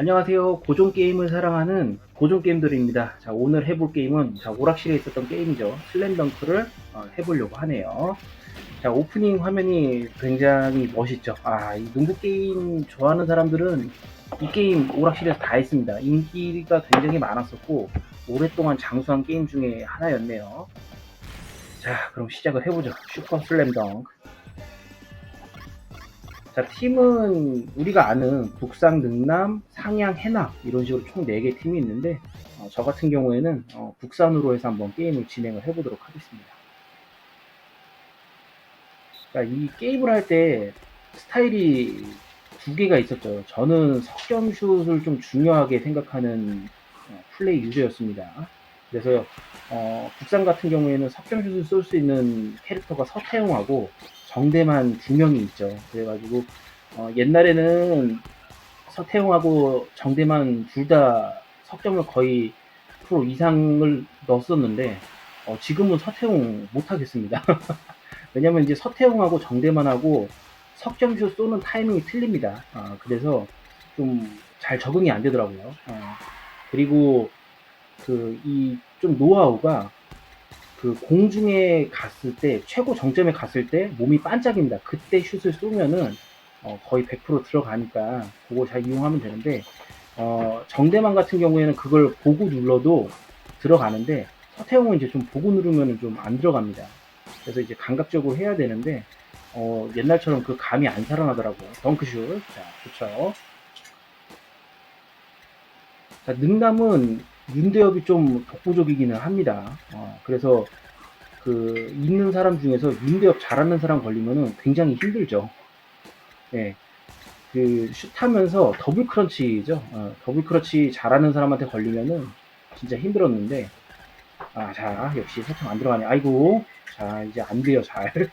안녕하세요. 고전 게임을 사랑하는 고전 게임들입니다. 자, 오늘 해볼 게임은 자, 오락실에 있었던 게임이죠. 슬램덩크를 어, 해보려고 하네요. 자, 오프닝 화면이 굉장히 멋있죠. 아, 이 농구 게임 좋아하는 사람들은 이 게임 오락실에서 다 했습니다. 인기가 굉장히 많았었고 오랫동안 장수한 게임 중에 하나였네요. 자, 그럼 시작을 해보죠. 슈퍼 슬램덩크. 자, 팀은 우리가 아는 북상, 능남, 상양, 해남 이런 식으로 총 4개 팀이 있는데 어, 저 같은 경우에는 어, 북산으로 해서 한번 게임을 진행을 해보도록 하겠습니다. 자, 이 게임을 할 때 스타일이 두 개가 있었죠. 저는 석점슛을 좀 중요하게 생각하는 어, 플레이 유저였습니다. 그래서 어, 북산 같은 경우에는 석점슛을 쏠 수 있는 캐릭터가 서태웅하고 정대만 두 명이 있죠. 그래가지고 어, 옛날에는 서태웅하고 정대만 둘 다 석점을 거의 프로 이상을 넣었었는데 어, 지금은 서태웅 못하겠습니다. 왜냐면 이제 서태웅하고 정대만하고 석점슛 쏘는 타이밍이 틀립니다. 아, 그래서 좀 잘 적응이 안 되더라고요. 어, 그리고 그 이 좀 노하우가 그 공중에 갔을 때 최고 정점에 갔을 때 몸이 반짝입니다. 그때 슛을 쏘면은 어, 거의 100% 들어가니까 그거 잘 이용하면 되는데 어, 정대만 같은 경우에는 그걸 보고 눌러도 들어가는데 서태웅은 이제 좀 보고 누르면 좀 안 들어갑니다. 그래서 이제 감각적으로 해야 되는데 어, 옛날처럼 그 감이 안 살아나더라고요. 덩크슛. 자, 좋죠. 자, 능남은 윤대엽이 좀 독보적이기는 합니다. 어, 그래서 그 있는 사람 중에서 윤대엽 잘하는 사람 걸리면은 굉장히 힘들죠. 예. 그 슛하면서 더블 크런치죠. 어, 더블 크런치 잘하는 사람한테 걸리면은 진짜 힘들었는데 아, 자, 역시 설정 안 들어가네. 아이고. 자, 이제 안 돼요, 잘.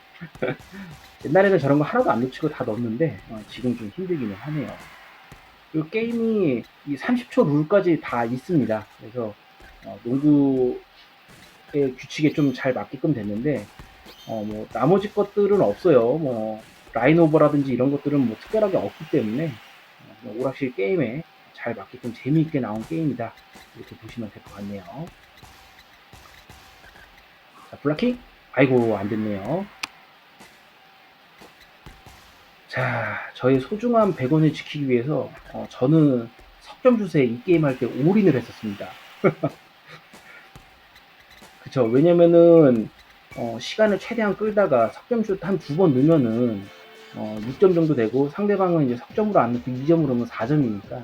옛날에는 저런 거 하나도 안 놓치고 다 넣었는데 어, 지금 좀 힘들기는 하네요. 이 게임이 이 30초 룰까지 다 있습니다. 그래서 어, 농구의 규칙에 좀 잘 맞게끔 됐는데 어, 뭐 나머지 것들은 없어요. 뭐 라인 오버라든지 이런 것들은 뭐 특별하게 없기 때문에 어, 뭐 오락실 게임에 잘 맞게끔 재미있게 나온 게임이다. 이렇게 보시면 될 것 같네요. 자, 블락킥? 아이고, 안 됐네요. 자, 저의 소중한 100원을 지키기 위해서 어, 저는 석점슛에 이 게임 할 때 올인을 했었습니다. 그쵸. 왜냐면은 어, 시간을 최대한 끌다가 석점슛 한 두 번 넣으면은 어, 6점 정도 되고 상대방은 이제 석점으로 안 넣고 2점으로 넣으면 4점이니까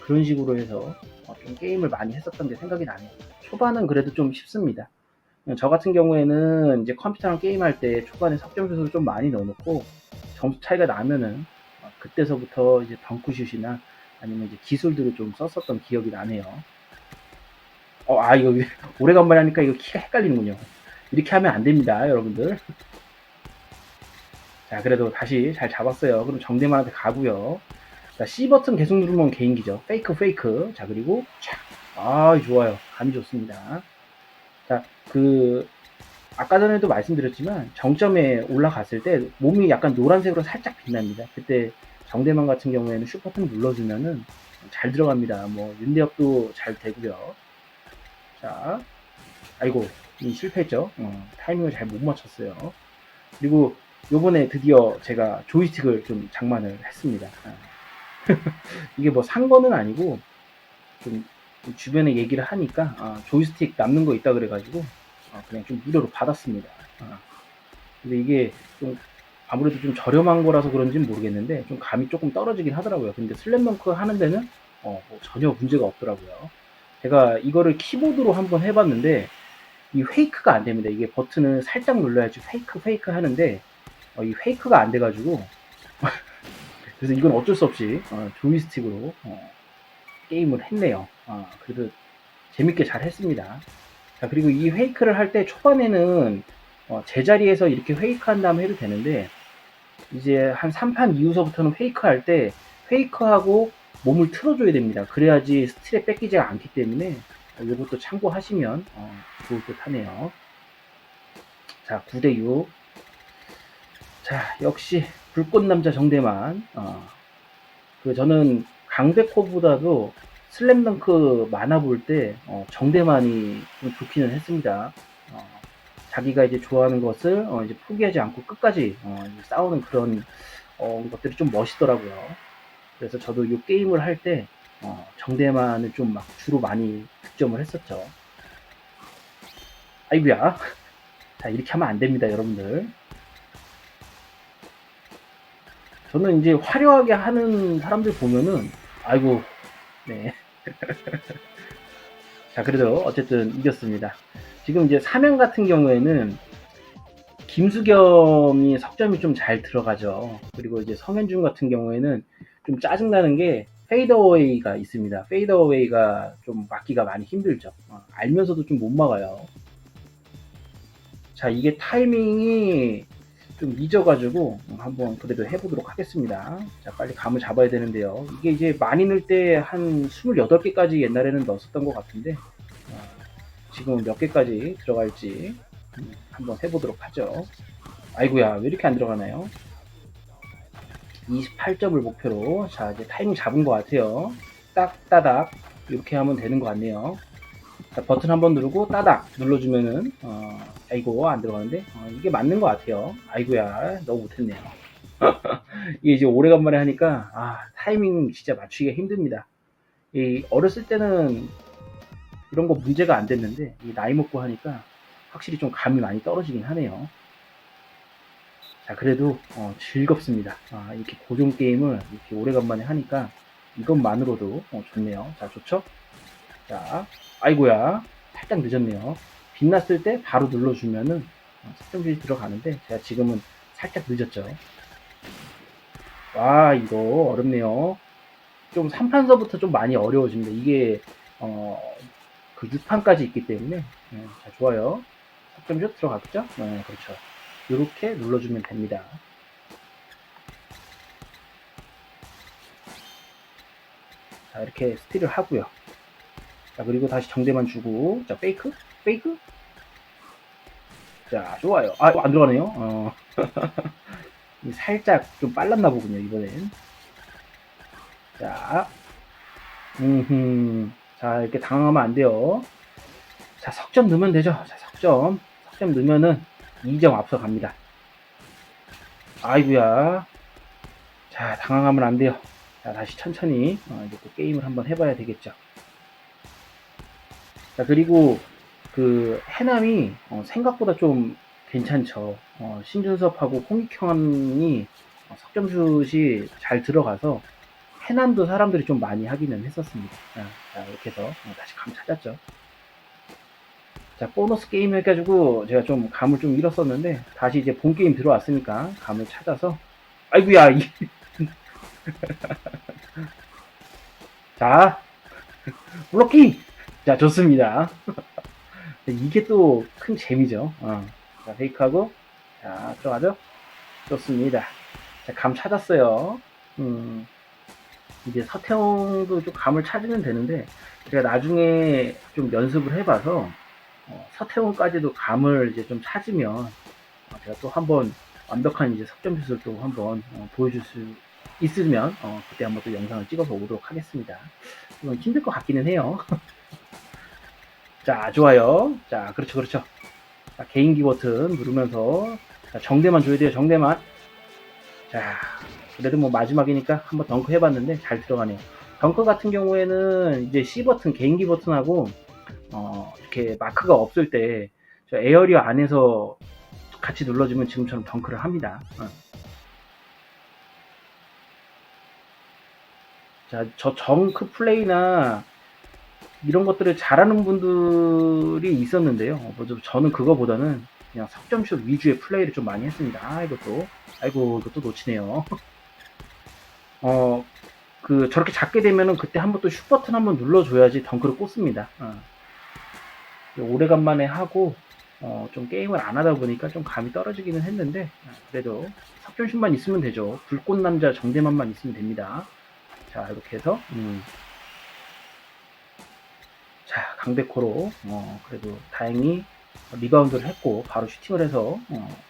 그런 식으로 해서 어, 좀 게임을 많이 했었던 게 생각이 나네요. 초반은 그래도 좀 쉽습니다. 저 같은 경우에는 이제 컴퓨터랑 게임할 때 초반에 석점슛을 좀 많이 넣어놓고 점수 차이가 나면은 어, 그때서부터 이제 덩크슛이나 아니면 이제 기술들을 좀 썼었던 기억이 나네요. 어, 아, 이거 오래간만에 하니까 이거 키가 헷갈리는군요. 이렇게 하면 안 됩니다, 여러분들. 자, 그래도 다시 잘 잡았어요. 그럼 정대만한테 가고요. 자, C 버튼 계속 누르면 개인기죠. 페이크, 페이크. 자, 그리고 촥. 아, 좋아요. 감이 좋습니다. 자, 그 아까 전에도 말씀드렸지만 정점에 올라갔을 때 몸이 약간 노란색으로 살짝 빛납니다. 그때 정대만 같은 경우에는 슈퍼튼 눌러주면은 잘 들어갑니다. 뭐 윤대엽도 잘 되고요. 자, 아이고 실패했죠. 어, 타이밍을 잘 못 맞췄어요. 그리고 요번에 드디어 제가 조이스틱을 좀 장만을 했습니다. 아. 이게 뭐 산 거는 아니고 좀 주변에 얘기를 하니까 아, 조이스틱 남는 거 있다 그래가지고 아, 그냥 좀 무료로 받았습니다. 아. 근데 이게 좀 아무래도 좀 저렴한 거라서 그런지는 모르겠는데 좀 감이 조금 떨어지긴 하더라고요. 근데 슬램덩크 하는 데는 어, 뭐 전혀 문제가 없더라고요. 제가 이거를 키보드로 한번 해봤는데 이 페이크가 안 됩니다. 이게 버튼을 살짝 눌러야지 페이크 페이크 하는데 어, 이 페이크가 안 돼가지고 그래서 이건 어쩔 수 없이 어, 조이스틱으로 어, 게임을 했네요. 어, 그래도 재밌게 잘 했습니다. 자, 그리고 이 페이크를 할 때 초반에는 어, 제자리에서 이렇게 페이크한 다음에 해도 되는데 이제 한 3판 이후서부터는 페이크 할 때 페이크하고 몸을 틀어줘야 됩니다. 그래야지 스틸에 뺏기지 않기 때문에 이것도 참고하시면 어, 좋을 듯 하네요. 자, 9대6. 자, 역시 불꽃남자 정대만. 어, 그 저는 강백호보다도 슬램덩크 만화 볼때 어, 정대만이 좀 좋기는 했습니다. 어, 자기가 이제 좋아하는 것을 어, 이제 포기하지 않고 끝까지 싸우는 그런 어, 것들이 좀 멋있더라고요. 그래서 저도 이 게임을 할때 어, 정대만을 좀 막 주로 많이 득점을 했었죠. 아이구야. 자, 이렇게 하면 안 됩니다, 여러분들. 저는 이제 화려하게 하는 사람들 보면은, 아이고, 네. 자, 그래도 어쨌든 이겼습니다. 지금 이제 사명 같은 경우에는 김수겸이 석점이 좀 잘 들어가죠. 그리고 이제 성현준 같은 경우에는 좀 짜증나는 게 페이더웨이가 있습니다. 페이더웨이가 좀 막기가 많이 힘들죠. 어, 알면서도 좀 못 막아요. 자, 이게 타이밍이 좀 잊어가지고 한번 그래도 해보도록 하겠습니다. 자, 빨리 감을 잡아야 되는데요. 이게 이제 많이 넣을 때 한 28개까지 옛날에는 넣었었던 것 같은데, 어, 지금은 몇 개까지 들어갈지 음, 한번 해보도록 하죠. 아이고야, 왜 이렇게 안 들어가나요? 28점을 목표로, 자, 이제 타이밍 잡은 것 같아요. 딱, 따닥, 이렇게 하면 되는 것 같네요. 자, 버튼 한번 누르고 따닥 눌러주면은 어, 아이고 안 들어가는데 어, 이게 맞는 것 같아요. 아이고야 너무 못했네요. 이게 이제 오래간만에 하니까 아 타이밍 진짜 맞추기가 힘듭니다. 이 어렸을 때는 이런 거 문제가 안 됐는데 이 나이 먹고 하니까 확실히 좀 감이 많이 떨어지긴 하네요. 자 그래도 어, 즐겁습니다. 아, 이렇게 고정 게임을 이렇게 오래간만에 하니까 이것만으로도 어, 좋네요. 자 좋죠? 자 아이고야 살짝 늦었네요 빛났을 때 바로 눌러주면은 석점줄이 들어가는데 제가 지금은 살짝 늦었죠. 와 이거 어렵네요. 좀 3판서부터 좀 많이 어려워집니다. 이게 어, 그 6판까지 있기 때문에 네, 자 좋아요. 석점줄 들어갔죠? 네 그렇죠. 이렇게 눌러주면 됩니다. 자 이렇게 스틸을 하고요. 자, 그리고 다시 정대만 주고, 자, 페이크? 페이크? 자, 좋아요. 아, 안 들어가네요. 어. 살짝 좀 빨랐나 보군요, 이번엔. 자, 음, 자, 이렇게 당황하면 안 돼요. 자, 석점 넣으면 되죠. 자, 석점. 석점 넣으면은 2점 앞서갑니다. 아이구야. 자, 당황하면 안 돼요. 자, 다시 천천히, 어, 이제 또 게임을 한번 해봐야 되겠죠. 자, 그리고 그 해남이 어, 생각보다 좀 괜찮죠. 어, 신준섭하고 홍익현이 어, 석점슛이 잘 들어가서 해남도 사람들이 좀 많이 하기는 했었습니다. 자, 자, 이렇게 해서 어, 다시 감 찾았죠. 자, 보너스 게임 해가지고 제가 좀 감을 좀 잃었었는데 다시 이제 본 게임 들어왔으니까 감을 찾아서 아이구야 이... 자 블로킹 자, 좋습니다. 이게 또 큰 재미죠. 어. 자, 페이크하고, 자, 들어가죠? 좋습니다. 자, 감 찾았어요. 음, 이제 서태웅도 좀 감을 찾으면 되는데, 제가 나중에 좀 연습을 해봐서, 어, 서태웅까지도 감을 이제 좀 찾으면, 어, 제가 또 한번 완벽한 이제 석점슛을 또 한번 어, 보여줄 수 있으면, 어, 그때 한번 또 영상을 찍어서 오도록 하겠습니다. 이건 힘들 것 같기는 해요. 자, 좋아요. 자, 그렇죠, 그렇죠. 자, 개인기 버튼 누르면서 자, 정대만 줘야 돼요, 정대만. 자, 그래도 뭐 마지막이니까 한번 덩크 해봤는데 잘 들어가네요. 덩크 같은 경우에는 이제 C 버튼, 개인기 버튼하고 어, 이렇게 마크가 없을 때 에어리어 안에서 같이 눌러주면 지금처럼 덩크를 합니다. 어. 자, 저 정크 플레이나 이런 것들을 잘하는 분들이 있었는데요. 뭐 저는 그거보다는 그냥 석점슛 위주의 플레이를 좀 많이 했습니다. 아, 이것도. 아이고, 이것도 놓치네요. 어, 그, 저렇게 작게 되면은 그때 한 번 또 슛 버튼 한번 눌러줘야지 덩크를 꽂습니다. 어. 오래간만에 하고, 어, 좀 게임을 안 하다 보니까 좀 감이 떨어지기는 했는데, 어, 그래도 석점슛만 있으면 되죠. 불꽃 남자 정대만만 있으면 됩니다. 자, 이렇게 해서, 음. 자, 강백호로, 어, 그래도 다행히 리바운드를 했고, 바로 슈팅을 해서, 어,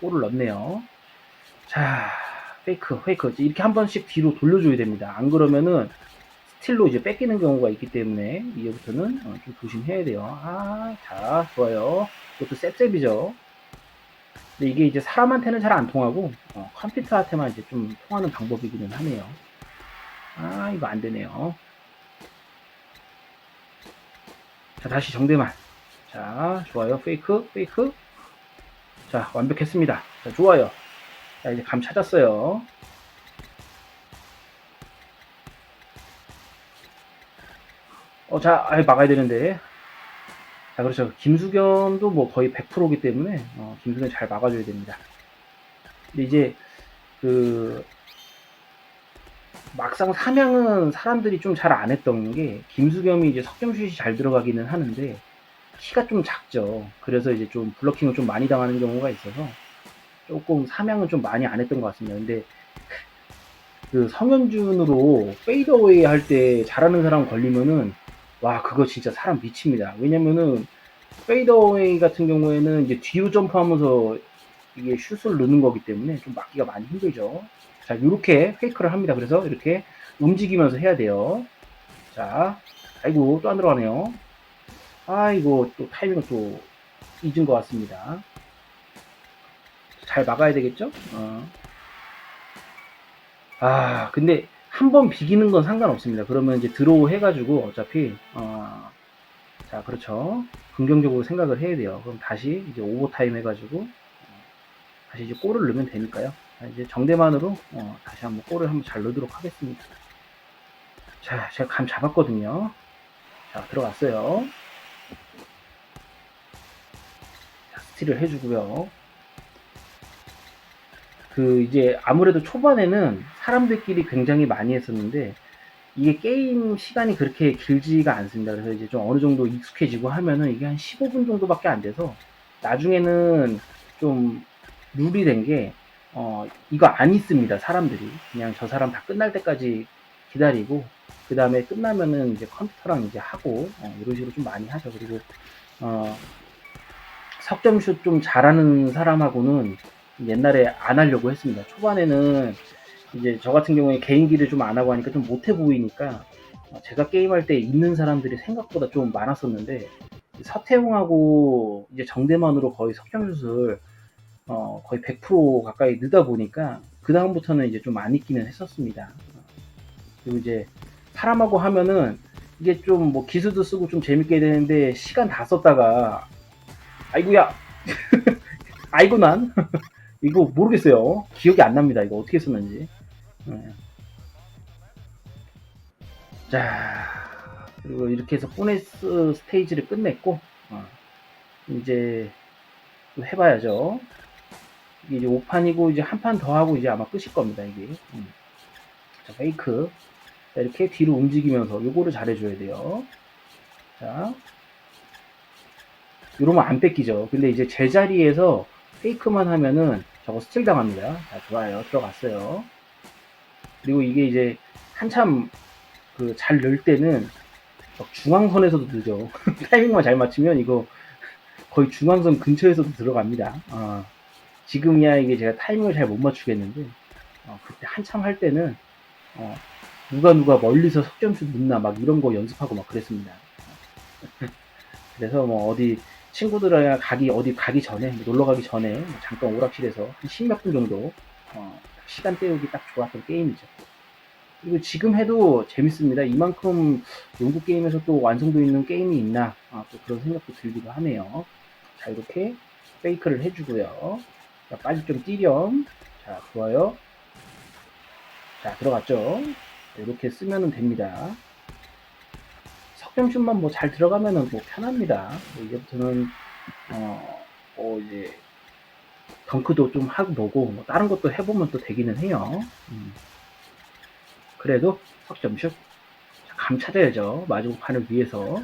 골을 넣네요. 자, 페이크, 페이크. 이렇게 한 번씩 뒤로 돌려줘야 됩니다. 안 그러면은 스틸로 이제 뺏기는 경우가 있기 때문에 이제부터는 어, 좀 조심해야 돼요. 아, 자, 좋아요. 이것도 셉셉이죠. 근데 이게 이제 사람한테는 잘 안 통하고 어, 컴퓨터한테만 이제 좀 통하는 방법이기는 하네요. 아, 이거 안 되네요. 자, 다시 정대만. 자, 좋아요. 페이크, 페이크. 자, 완벽했습니다. 자, 좋아요. 자, 이제 감 찾았어요. 어, 자, 아예 막아야 되는데. 자, 그렇죠. 김수겸도 뭐 거의 100%이기 때문에, 어, 김수겸 잘 막아줘야 됩니다. 근데 이제, 그, 막상 삼양은 사람들이 좀 잘 안 했던 게, 김수겸이 이제 석점슛이 잘 들어가기는 하는데, 키가 좀 작죠. 그래서 이제 좀 블러킹을 좀 많이 당하는 경우가 있어서, 조금 삼양은 좀 많이 안 했던 것 같습니다. 근데, 그 성현준으로 페이더웨이 할 때 잘하는 사람 걸리면은, 와, 그거 진짜 사람 미칩니다. 왜냐면은, 페이더웨이 같은 경우에는 이제 뒤로 점프하면서 이게 슛을 넣는 거기 때문에 좀 막기가 많이 힘들죠. 자, 이렇게 페이크를 합니다. 그래서 이렇게 움직이면서 해야 돼요. 자, 아이고, 또 안 들어가네요. 아이고, 또 타이밍을 또 잊은 것 같습니다. 잘 막아야 되겠죠? 어. 아, 근데 한 번 비기는 건 상관없습니다. 그러면 이제 드로우 해가지고 어차피 어, 자 그렇죠. 긍정적으로 생각을 해야 돼요. 그럼 다시 이제 오버타임 해가지고 어, 다시 이제 골을 넣으면 되니까요. 자, 이제 정대만으로 어, 다시 한번 골을 한번 잘 넣도록 하겠습니다. 자, 제가 감 잡았거든요. 자, 들어갔어요. 자, 스틸을 해주고요. 그 이제 아무래도 초반에는 사람들끼리 굉장히 많이 했었는데 이게 게임 시간이 그렇게 길지가 않습니다. 그래서 이제 좀 어느 정도 익숙해지고 하면은 이게 한 15분 정도밖에 안 돼서 나중에는 좀 룰이 된게 어, 이거 안 있습니다. 사람들이 그냥 저 사람 다 끝날 때까지 기다리고 그 다음에 끝나면은 이제 컴퓨터랑 이제 하고 어, 이런 식으로 좀 많이 하죠. 그리고 어, 석점슛 좀 잘하는 사람하고는 옛날에 안 하려고 했습니다. 초반에는 이제 저 같은 경우에 개인기를 좀 안 하고 하니까 좀 못해 보이니까 어, 제가 게임할 때 있는 사람들이 생각보다 좀 많았었는데 서태웅하고 이제 정대만으로 거의 석점슛을 어, 거의 100% 가까이 넣다 보니까 그 다음부터는 이제 좀안 있기는 했었습니다. 그리고 이제 사람하고 하면은 이게 좀 뭐 기술도 쓰고 좀 재밌게 되는데 시간 다 썼다가 아이고야 아이고 난 이거 모르겠어요. 기억이 안 납니다. 이거 어떻게 썼는지. 네. 자, 그리고 이렇게 해서 보네스 스테이지를 끝냈고, 어, 이제 또 해봐야죠. 이게 이제 5판이고, 이제 한 판 더 하고, 이제 아마 끝일 겁니다, 이게. 음. 자, 페이크. 자, 이렇게 뒤로 움직이면서 요거를 잘해줘야 돼요. 자, 이러면 안 뺏기죠. 근데 이제 제자리에서 페이크만 하면은 저거 스틸 당합니다. 자, 좋아요. 들어갔어요. 그리고 이게 이제 한참 그 잘 넣을 때는 막 중앙선에서도 늦어. 타이밍만 잘 맞추면 이거 거의 중앙선 근처에서도 들어갑니다. 어, 지금이야 이게 제가 타이밍을 잘 못 맞추겠는데 어, 그때 한참 할 때는 어, 누가 누가 멀리서 석점슛 넣나 막 이런 거 연습하고 막 그랬습니다. 그래서 뭐 어디 친구들이랑 가기 어디 가기 전에 놀러 가기 전에 뭐 잠깐 오락실에서 한 십몇 분 정도 어, 시간 때우기 딱 좋았던 게임이죠. 그리고 지금 해도 재밌습니다. 이만큼 농구 게임에서 또 완성도 있는 게임이 있나 아, 또 그런 생각도 들기도 하네요. 자 이렇게 페이크를 해주고요. 자 빠지 좀 뛰렴. 자 좋아요. 자 들어갔죠. 이렇게 쓰면 됩니다. 석점슛만 뭐 잘 들어가면은 뭐 편합니다. 뭐 이제부터는 어, 뭐 이제 덩크도 좀 하고 보고 뭐 다른 것도 해보면 또 되기는 해요. 음. 그래도 석점슛 자, 감 찾아야죠. 마지막 판을 위해서.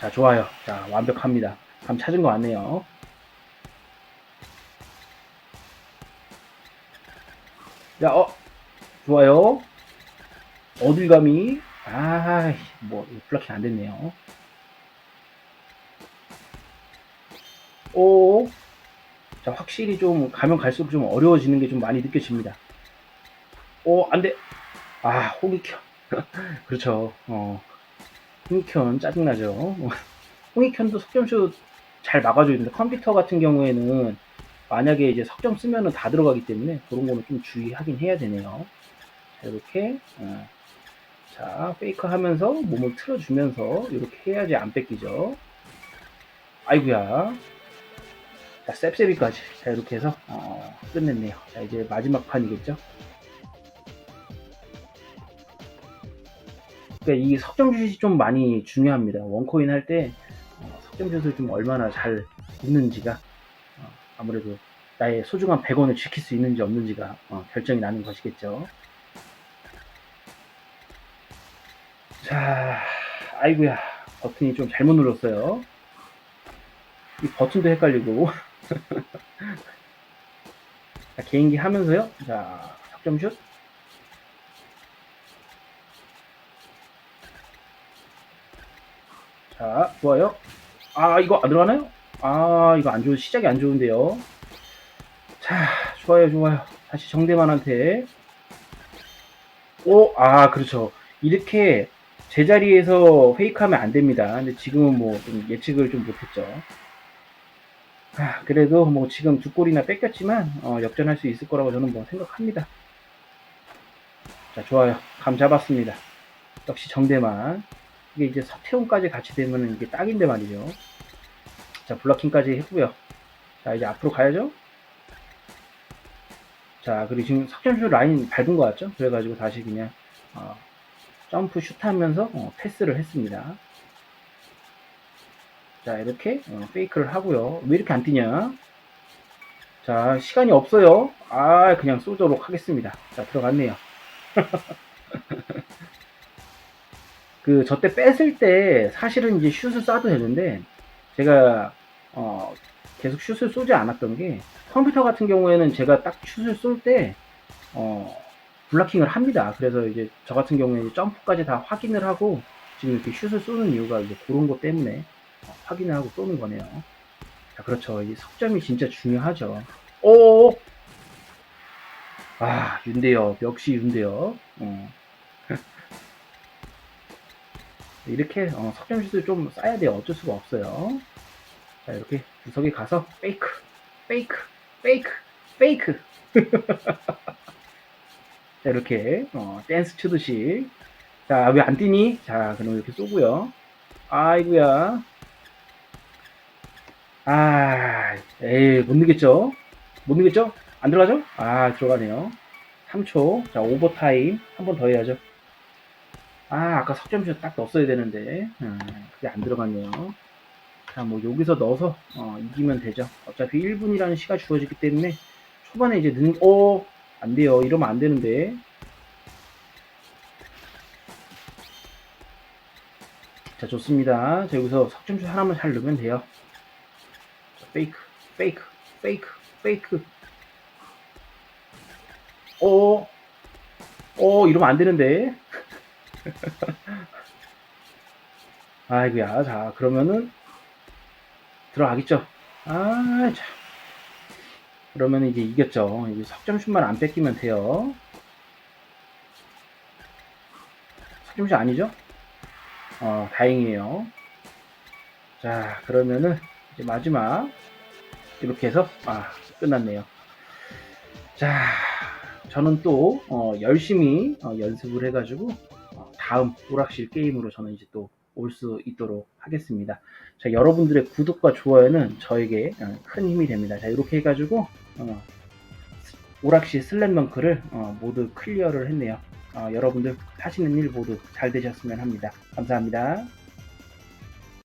자 좋아요. 자 완벽합니다. 감 찾은 거 같네요. 야, 어, 좋아요. 어딜 감히? 아, 뭐, 블락이 안 됐네요. 오, 자, 확실히 좀 가면 갈수록 좀 어려워지는 게 좀 많이 느껴집니다. 오, 안 돼. 아, 홍익현. 그렇죠. 어, 홍익현 짜증나죠. 홍익현도 석점슛 잘 막아줘야 되는데 컴퓨터 같은 경우에는 만약에 이제 석점 쓰면은 다 들어가기 때문에 그런 거는 좀 주의하긴 해야 되네요. 자, 이렇게. 어. 자, 페이크 하면서 몸을 틀어주면서 이렇게 해야지 안 뺏기죠. 아이구야. 자, 셉셉이까지. 자, 이렇게 해서, 어, 끝냈네요. 자, 이제 마지막 판이겠죠. 그러니까 이 석점슛이 좀 많이 중요합니다. 원코인 할 때, 어, 석점슛을 좀 얼마나 잘 붓는지가, 어, 아무래도 나의 소중한 100원을 지킬 수 있는지 없는지가 어, 결정이 나는 것이겠죠. 자, 아이구야. 버튼이 좀 잘못 눌렀어요. 이 버튼도 헷갈리고. 자, 개인기 하면서요. 자, 석점슛. 자, 좋아요. 아, 이거 안 들어가나요? 아, 이거 안 좋은, 시작이 안 좋은데요. 자, 좋아요, 좋아요. 다시 정대만한테. 오, 아, 그렇죠. 이렇게 제자리에서 페이크하면 안 됩니다. 근데 지금은 뭐 좀 예측을 좀 못했죠. 아, 그래도 뭐 지금 두 골이나 뺏겼지만 어, 역전할 수 있을 거라고 저는 뭐 생각합니다. 자, 좋아요. 감 잡았습니다. 역시 정대만. 이게 이제 서태웅까지 같이 되면 이게 딱인데 말이죠. 자, 블러킹까지 했고요. 자, 이제 앞으로 가야죠. 자, 그리고 지금 석점슛 라인 밟은 것 같죠? 그래가지고 다시 그냥 어, 점프 슛 하면서 어, 패스를 했습니다. 자, 이렇게 어, 페이크를 하고요. 왜 이렇게 안 뛰냐? 자, 시간이 없어요. 아, 그냥 쏘도록 하겠습니다. 자, 들어갔네요. 그, 저 때 뺐을 때 사실은 이제 슛을 쏴도 되는데, 제가, 어, 계속 슛을 쏘지 않았던 게, 컴퓨터 같은 경우에는 제가 딱 슛을 쏠 때, 어, 블락킹을 합니다. 그래서 이제 저 같은 경우에 점프까지 다 확인을 하고, 지금 이렇게 슛을 쏘는 이유가 이제 그런 것 때문에 어, 확인을 하고 쏘는 거네요. 자, 그렇죠. 이 석점이 진짜 중요하죠. 오! 아, 윤대엽. 역시 윤대엽. 어. 이렇게 어, 석점 슛을 좀 쏴야 돼요. 어쩔 수가 없어요. 자, 이렇게 구석에 가서 페이크, 페이크, 페이크, 페이크. 자, 이렇게 어, 댄스 추듯이. 자, 왜 안 뛰니? 자, 그럼 이렇게 쏘고요. 아이구야. 아, 에이, 못 넣겠죠? 못 넣겠죠? 안 들어가죠? 아, 들어가네요. 3초. 자, 오버타임. 한 번 더 해야죠. 아, 아까 석점슛 딱 넣었어야 되는데. 음, 그게 안 들어갔네요. 자, 뭐, 여기서 넣어서, 어, 이기면 되죠. 어차피 1분이라는 시가 주어지기 때문에, 초반에 이제 는, 오, 안 돼요. 이러면 안 되는데. 자, 좋습니다. 자, 여기서 석점슛 하나만 잘 넣으면 돼요. 자, 페이크, 페이크, 페이크, 페이크. 오, 오, 이러면 안 되는데. 아이고야. 자, 그러면은, 들어가겠죠. 아, 자. 그러면 이제 이겼죠. 이제 석점슛만 안 뺏기면 돼요. 석점슛 아니죠? 어, 다행이에요. 자, 그러면은 이제 마지막 이렇게 해서 아, 끝났네요. 자, 저는 또 어, 열심히 어, 연습을 해가지고 어, 다음 오락실 게임으로 저는 이제 또 올 수 있도록 하겠습니다. 자, 여러분들의 구독과 좋아요는 저에게 어, 큰 힘이 됩니다. 자, 이렇게 해가지고 어, 오락실 슬램덩크를 어, 모두 클리어를 했네요. 어, 여러분들 하시는 일 모두 잘 되셨으면 합니다. 감사합니다.